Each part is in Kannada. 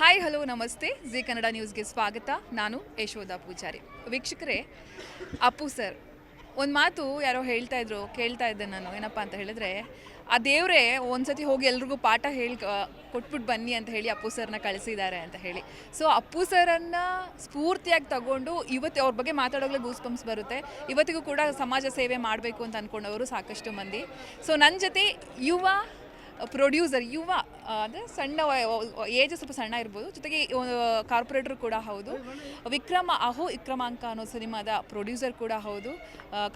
ಹಾಯ್ ಹಲೋ ನಮಸ್ತೆ. ಜಿ ಕನ್ನಡ ನ್ಯೂಸ್ಗೆ ಸ್ವಾಗತ. ನಾನು ಯಶೋಧ ಪೂಜಾರಿ. ವೀಕ್ಷಕರೇ, ಅಪ್ಪು ಸರ್, ಒಂದು ಮಾತು ಯಾರೋ ಹೇಳ್ತಾ ಇದ್ರು, ಕೇಳ್ತಾ ಇದ್ದೆ ನಾನು. ಏನಪ್ಪ ಅಂತ ಹೇಳಿದ್ರೆ, ಆ ದೇವರೇ ಒಂದ್ಸತಿ ಹೋಗಿ ಎಲ್ರಿಗೂ ಪಾಠ ಹೇಳಿ ಕೊಟ್ಬಿಟ್ಟು ಬನ್ನಿ ಅಂತ ಹೇಳಿ ಅಪ್ಪು ಸರ್ನ ಕಳಿಸಿದ್ದಾರೆ ಅಂತ ಹೇಳಿ. ಸೊ ಅಪ್ಪು ಸರನ್ನು ಸ್ಫೂರ್ತಿಯಾಗಿ ತಗೊಂಡು ಇವತ್ತು ಅವ್ರ ಬಗ್ಗೆ ಮಾತಾಡೋಗ್ಲೇ ಗೂಸ್ ಬರುತ್ತೆ. ಇವತ್ತಿಗೂ ಕೂಡ ಸಮಾಜ ಸೇವೆ ಮಾಡಬೇಕು ಅಂತ ಅಂದ್ಕೊಂಡವರು ಸಾಕಷ್ಟು ಮಂದಿ. ಸೊ ನನ್ನ ಜೊತೆ ಯುವ ಪ್ರೊಡ್ಯೂಸರ್ ಯುವ ಅಂದರೆ ಸಣ್ಣ ಏಜ್ ಸ್ವಲ್ಪ ಸಣ್ಣ ಇರ್ಬೋದು. ಜೊತೆಗೆ ಕಾರ್ಪೊರೇಟರ್ ಕೂಡ ಹೌದು. ವಿಕ್ರಮ, ಅಹೋ ವಿಕ್ರಮಾಂಕ ಅನ್ನೋ ಸಿನಿಮಾದ ಪ್ರೊಡ್ಯೂಸರ್ ಕೂಡ ಹೌದು.